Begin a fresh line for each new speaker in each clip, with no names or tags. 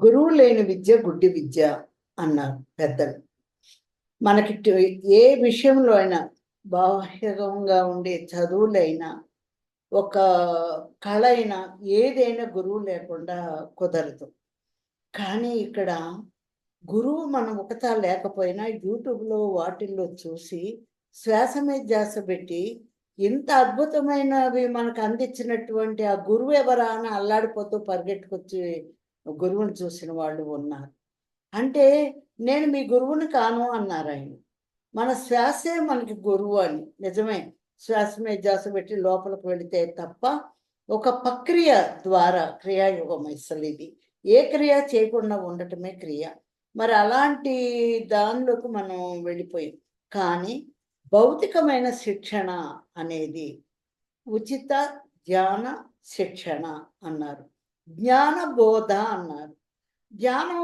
గురువు లేని విద్య గుడ్డి విద్య అన్నారు పెద్దలు. మనకి ఏ విషయంలో అయినా బాహ్యంగా ఉండే చదువులైనా ఒక కళ అయినా ఏదైనా గురువు లేకుండా కుదరదు. కానీ ఇక్కడ గురువు మనం ఒకతా లేకపోయినా యూట్యూబ్లో వాటిల్లో చూసి శ్వాస మీద ధ్యాస పెట్టి ఇంత అద్భుతమైనవి మనకు అందించినటువంటి ఆ గురువు ఎవరా అని అల్లాడిపోతూ పరిగెట్టుకొచ్చి గురువుని చూసిన వాళ్ళు ఉన్నారు. అంటే నేను మీ గురువుని కాను అన్నారు ఆయన. మన శ్వాసే మనకి గురువు అని. నిజమే. శ్వాస మీద ధ్యాస పెట్టి లోపలికి వెళితే తప్ప ఒక ప్రక్రియ ద్వారా క్రియాయోగం అసలు ఇది. ఏ క్రియ చేయకుండా ఉండటమే క్రియ. మరి అలాంటి దానిలోకి మనం వెళ్ళిపోయాం. కానీ భౌతికమైన శిక్షణ అనేది ఉచిత ధ్యాన శిక్షణ అన్నారు. జ్ఞాన బోధ అన్నారు. జ్ఞానం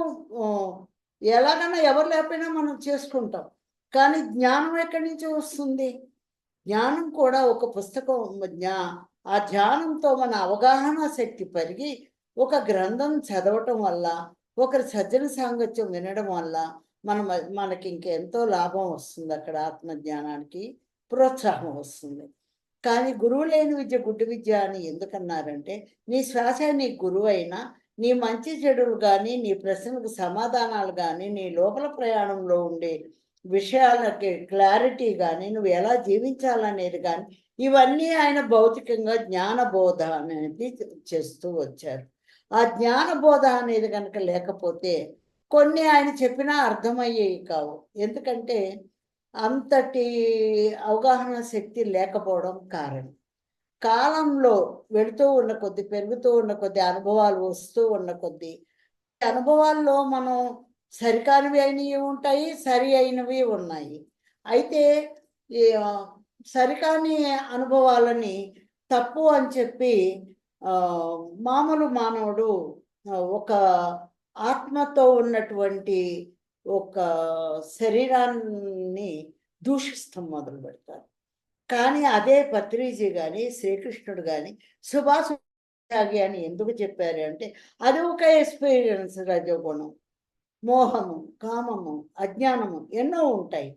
ఎలాగైనా ఎవరు లేకపోయినా మనం చేసుకుంటాం. కానీ జ్ఞానం ఎక్కడి నుంచి వస్తుంది? జ్ఞానం కూడా ఒక పుస్తకం జ్ఞా ఆ ధ్యానంతో మన అవగాహన శక్తి పెరిగి ఒక గ్రంథం చదవటం వల్ల ఒకరి సజ్జన సాంగత్యం వినడం వల్ల మన మనకి ఇంకెంతో లాభం వస్తుంది అక్కడ ఆత్మజ్ఞానానికి ప్రోత్సాహం వస్తుంది. కానీ గురువు లేని విద్య గుడ్డి విద్య అని ఎందుకన్నారంటే నీ శ్వాస నీ గురువు అయినా నీ మంచి చెడులు కానీ నీ ప్రశ్నలకు సమాధానాలు కానీ నీ లోపల ప్రయాణంలో ఉండే విషయాలకి క్లారిటీ కానీ నువ్వు ఎలా జీవించాలనేది కానీ ఇవన్నీ ఆయన భౌతికంగా జ్ఞానబోధ అనేది చేస్తూ వచ్చారు. ఆ జ్ఞానబోధ అనేది కనుక లేకపోతే కొన్ని ఆయన చెప్పినా అర్థమయ్యేవి కావు. ఎందుకంటే అంతటి అవగాహన శక్తి లేకపోవడం కారణం. కాలంలో వెళుతూ ఉన్న కొద్ది పెరుగుతూ ఉన్న కొద్ది అనుభవాలు వస్తూ ఉన్న కొద్ది అనుభవాల్లో మనం సరికానివి అయినవి ఉంటాయి సరి అయినవి ఉన్నాయి. అయితే ఈ సరికాని అనుభవాలని తప్పు అని చెప్పి మామూలు మానవుడు ఒక ఆత్మతో ఉన్నటువంటి ఒక శరీరాన్ని దూషిస్తాం మొదలు పెడతారు. కానీ అదే పత్రిజీ కానీ శ్రీకృష్ణుడు కానీ సుభాష్ త్యాగి అని ఎందుకు చెప్పారు అంటే అది ఒక ఎక్స్పీరియన్స్ రజోగుణం మోహము కామము అజ్ఞానము ఎన్నో ఉంటాయి.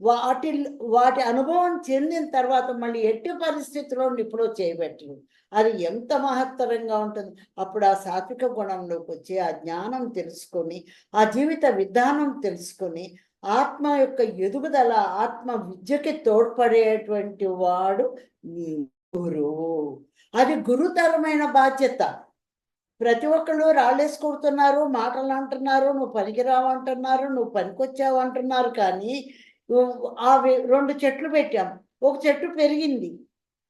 వాటి వాటి అనుభవం చెందిన తర్వాత మళ్ళీ ఎట్టి పరిస్థితిలో ఇప్పుడు చేయబెట్టరు. అది ఎంత మహత్తరంగా ఉంటుంది. అప్పుడు ఆ సాత్విక గుణంలోకి వచ్చి ఆ జ్ఞానం తెలుసుకొని ఆ జీవిత విధానం తెలుసుకొని ఆత్మ యొక్క ఎదుగుదల ఆత్మ విద్యకి తోడ్పడేటువంటి వాడు నీ గురువు అది గురుతరమైన బాధ్యత. ప్రతి ఒక్కళ్ళు రాళ్ళేసుకొడుతున్నారు మాటలు అంటున్నారు నువ్వు పనికిరావు అంటున్నారు నువ్వు పనికొచ్చావు అంటున్నారు కానీ ఆ రెండు చెట్లు పెట్టాం. ఒక చెట్టు పెరిగింది.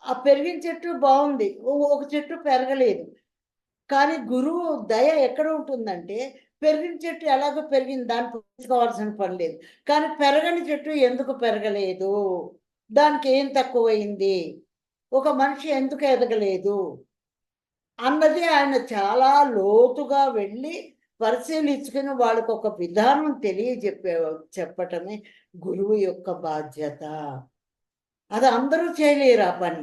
ఆ పెరిగిన చెట్టు బాగుంది. ఒక చెట్టు పెరగలేదు. కానీ గురువు దయ ఎక్కడ ఉంటుందంటే పెరిగిన చెట్టు ఎలాగో పెరిగింది దాన్ని పెంచుకోవాల్సిన పని లేదు. కానీ పెరగని చెట్టు ఎందుకు పెరగలేదు? దానికి ఏం తక్కువైంది? ఒక మనిషి ఎందుకు ఎదగలేదు? అన్నది ఆయన చాలా లోతుగా వెళ్ళి పరిశీలించుకుని వాళ్ళకు ఒక విధానం తెలియజెప్పే చెప్పటమే గురువు యొక్క బాధ్యత. అది అందరూ చేయలేరు ఆ పని.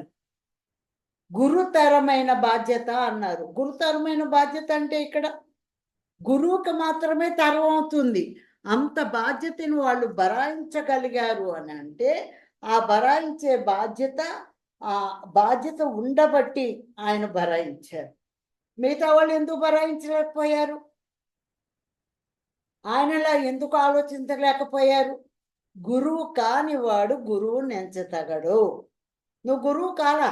గురుతరమైన బాధ్యత అన్నారు. గురుతరమైన బాధ్యత అంటే ఇక్కడ గురువుకి మాత్రమే తరం అవుతుంది. అంత బాధ్యతను వాళ్ళు బరాయించగలిగారు అని అంటే ఆ బరాయించే బాధ్యత ఆ బాధ్యత ఉండబట్టి ఆయన బరాయించారు మిగతా వాళ్ళు ఎందుకు బరాయించలేకపోయారు ఆయనలా ఎందుకు ఆలోచించలేకపోయారు? గురువు కాని వాడు గురువు నెంచతగడు. నువ్వు గురువు కాలా?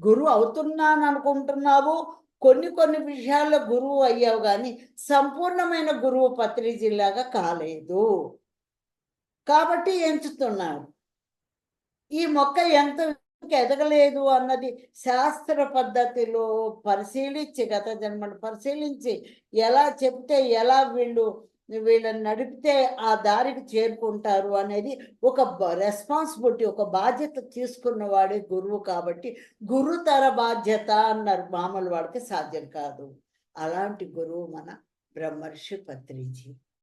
గురువు అవుతున్నాను అనుకుంటున్నావు? కొన్ని కొన్ని విషయాల్లో గురువు అయ్యావు కానీ సంపూర్ణమైన గురువు పత్రిజిల్లాగా కాలేదు. కాబట్టి ఎంచుతున్నాడు ఈ మొక్క ఎంత ఎదగలేదు అన్నది శాస్త్ర పద్ధతిలో పరిశీలించి గత జన్మను పరిశీలించి ఎలా చెప్తే ఎలా వీళ్ళు వీళ్ళని నడిపితే ఆ దారికి చేరుకుంటారు అనేది ఒక రెస్పాన్సిబిలిటీ ఒక బాధ్యత తీసుకున్న వాడే గురువు కాబట్టి గురుతర బాధ్యత అన్నారు. మామూలు వాడికి సాధ్యం కాదు. అలాంటి గురువు మన బ్రహ్మర్షి పత్రిజీ.